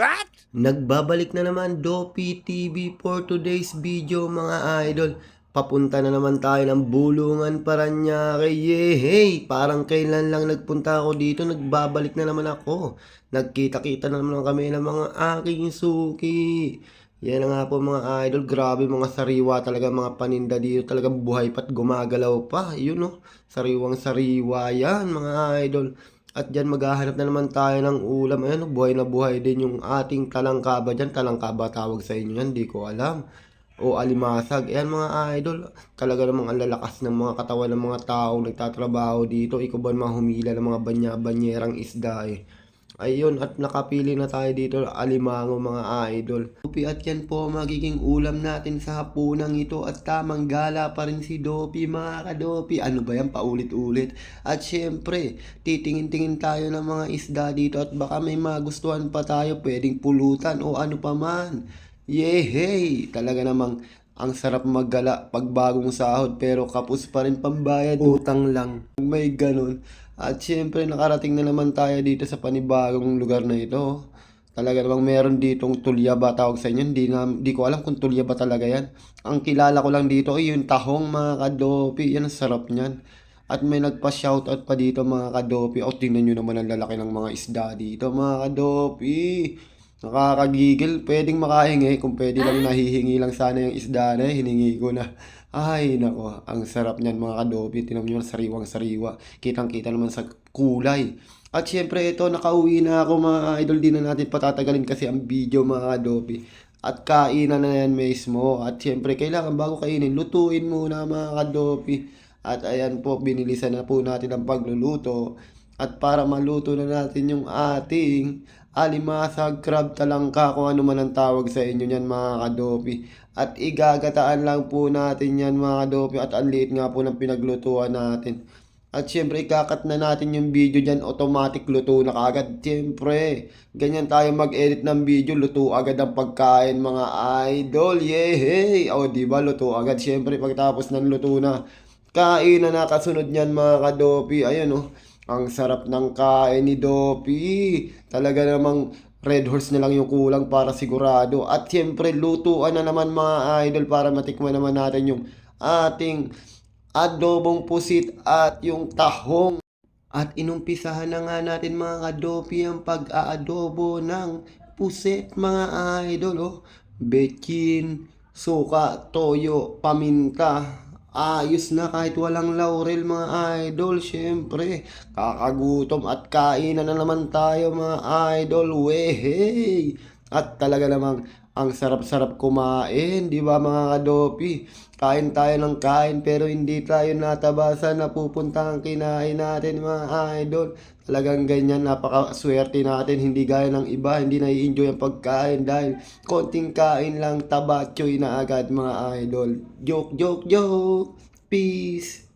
What? Nagbabalik na naman Dopi TV for today's video mga idol. Papunta na naman tayo ng Bulungan Paranaque. Yehey! Parang kailan lang nagpunta ako dito, nagbabalik na naman ako. Nagkita-kita na naman kami ng mga aking suki. Yan nga po mga idol, grabe mga sariwa talaga mga paninda dito. Talagang buhay pa't gumagalaw pa. Yun no, sariwang sariwa yan mga idol. At dyan maghahanap na naman tayo ng ulam. Ayan, buhay na buhay din yung ating talangkaba dyan. Talangkaba tawag sa inyo yan, di ko alam. O alimasag. Ayan mga idol, talaga namang ang lalakas ng mga katawan ng mga taong nagtatrabaho dito. Ikaw ba naman humila ng mga banya-banyerang isda eh. Ayun, at nakapili na tayo dito, alimango mga idol. Dopi at yan po magiging ulam natin sa hapunang ito at tamang gala pa rin si Dopi mga kadopi. Ano ba yan, paulit-ulit. At syempre, titingin-tingin tayo ng mga isda dito at baka may magustuhan pa tayo, pwedeng pulutan o ano pa man. Yehey! Talaga namang ang sarap maggala pag bagong sahod pero kapos pa rin pambayad, utang lang. May ganun. At syempre nakarating na naman tayo dito sa panibagong lugar na ito. Talaga namang meron ditong tulya ba tawag sa inyo. Hindi, na, di ko alam kung tulya ba talaga yan. Ang kilala ko lang dito ay yung tahong mga kadopi. Yan ang sarap niyan. At may nagpa-shoutout pa dito mga kadopi. O tingnan nyo naman ang lalaki ng mga isda dito mga kadopi. Nakakagigil. Pwedeng makahingi. Kung pwede lang nahihingi lang sana yung isda na hiningi ko na. Ay, nako, ang sarap niyan mga kadopi. Tinan nyo, sariwang sariwa. Kitang-kita naman sa kulay. At syempre ito, nakauwi na ako mga idol. Di na natin patatagalin kasi ang video mga kadopi. At kainan na yan mismo. At syempre, kailangan bago kainin, lutuin muna mga kadopi. At ayan po, binilisan na po natin ang pagluluto. At para maluto na natin yung ating alimasag, crab, talangka, kung ano man ang tawag sa inyo yan mga kadopi. At igagataan lang po natin yan mga kadopi. At ang liit nga po ng pinaglutuan natin. At syempre, ikakat na natin yung video dyan, automatic luto na kagad. Syempre, ganyan tayo mag-edit ng video, luto agad ang pagkain mga idol. Yehey! O, di ba luto agad. Syempre, pagtapos ng luto na, kain na nakasunod niyan mga kadopi. Ayun oh, ang sarap ng kain ni Dopi. Talaga namang red horse na lang yung kulang para sigurado. At syempre, lutuan na naman mga idol para matikman naman natin yung ating adobong pusit at yung tahong. At inumpisahan na nga natin mga kadopi ang pag-aadobo ng pusit mga idol. Oh. Betchin, suka, toyo, paminta. Ayos na kahit walang laurel mga idol. Siyempre, kakagutom at kainan na naman tayo mga idol. Wehey! At talaga namang ang sarap-sarap kumain, di ba mga kadopi? Kain tayo ng kain pero hindi tayo natabasan na pupunta ang kinain natin mga idol. Talagang ganyan, napakaswerte natin, hindi gaya ng iba, hindi nai-enjoy ang pagkain dahil konting kain lang, tabatsoy na agad mga idol. Joke, joke, joke! Peace!